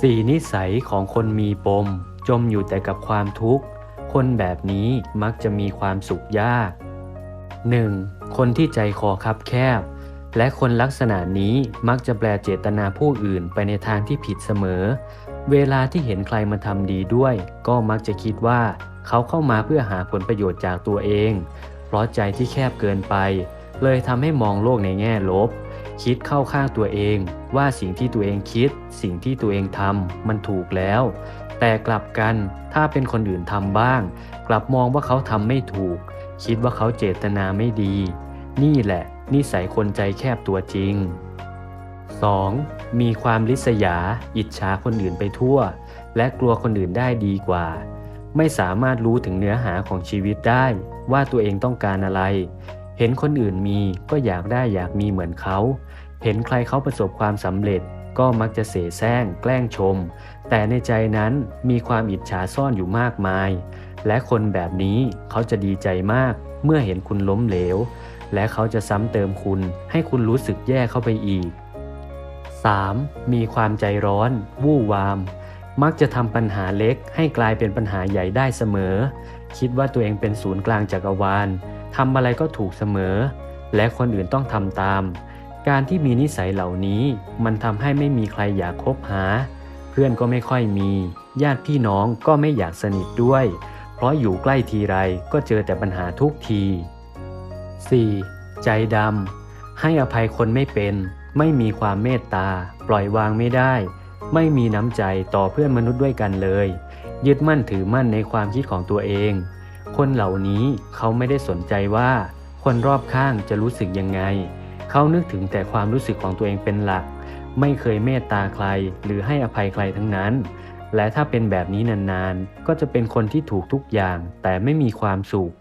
สี่นิสัยของคนมีปม จมอยู่แต่กับความทุกข์ คนแบบนี้มักจะมีความสุขยาก 1. คนที่ใจคอคับแคบ และคนลักษณะนี้มักจะแปลเจตนาผู้อื่นไปในทางที่ผิดเสมอ เวลาที่เห็นใครมาทำดีด้วย ก็มักจะคิดว่าเขาเข้ามาเพื่อหาผลประโยชน์จากตัวเอง เพราะใจที่แคบเกินไป เลยทำให้มองโลกในแง่ลบ คิดเข้าข้างตัวเอง ว่าสิ่งที่ตัวเองคิด สิ่งที่ตัวเองทำมันถูกแล้ว แต่กลับกันถ้าเป็นคนอื่นทำบ้าง กลับมองว่าเขาทำไม่ถูก คิดว่าเขาเจตนาไม่ดี นี่แหละ นิสัยคนใจแคบตัวจริง 2. มีความลิษยา อิจฉาคนอื่นไปทั่ว และกลัวคนอื่นได้ดีกว่า ไม่สามารถรู้ถึงเนื้อหาของชีวิตได้ ว่าตัวเองต้องการอะไร เห็นคนอื่นมีก็อยากได้อยากมีเหมือนเขา เห็นใครเขาประสบความสำเร็จก็มักจะเสแสร้งแกล้งชม แต่ในใจนั้นมีความอิจฉาซ่อนอยู่มากมาย และคนแบบนี้เขาจะดีใจมากเมื่อเห็นคุณล้มเหลว และเขาจะซ้ำเติมคุณให้คุณรู้สึกแย่เข้าไปอีก 3. มีความใจร้อน วู่วาม มักจะทำปัญหาเล็กให้กลายเป็นปัญหาใหญ่ได้เสมอ คิดว่าตัวเองเป็นศูนย์กลางจักรวาล ทำอะไรก็ถูกเสมอ และคนอื่นต้องทำตาม การที่มีนิสัยเหล่านี้ มันทำให้ไม่มีใครอยากคบหา เพื่อนก็ไม่ค่อยมี ญาติพี่น้องก็ไม่อยากสนิทด้วย เพราะอยู่ใกล้ทีไรก็เจอแต่ปัญหาทุกที 4. ใจดำให้อภัยคนไม่เป็น ไม่มีความเมตตา ปล่อยวางไม่ได้ ไม่มีน้ำใจต่อเพื่อนมนุษย์ด้วยกันเลย ยึดมั่นถือมั่นในความคิดของตัวเอง คนเหล่านี้เขาไม่ได้สนใจว่า คนรอบข้างจะรู้สึกยังไง เขานึกถึงแต่ความรู้สึกของตัวเองเป็นหลัก ไม่เคยเมตตาใครหรือให้อภัยใครทั้งนั้น และถ้าเป็นแบบนี้นานๆ ก็จะเป็นคนที่ถูกทุกอย่างแต่ไม่มีความสุข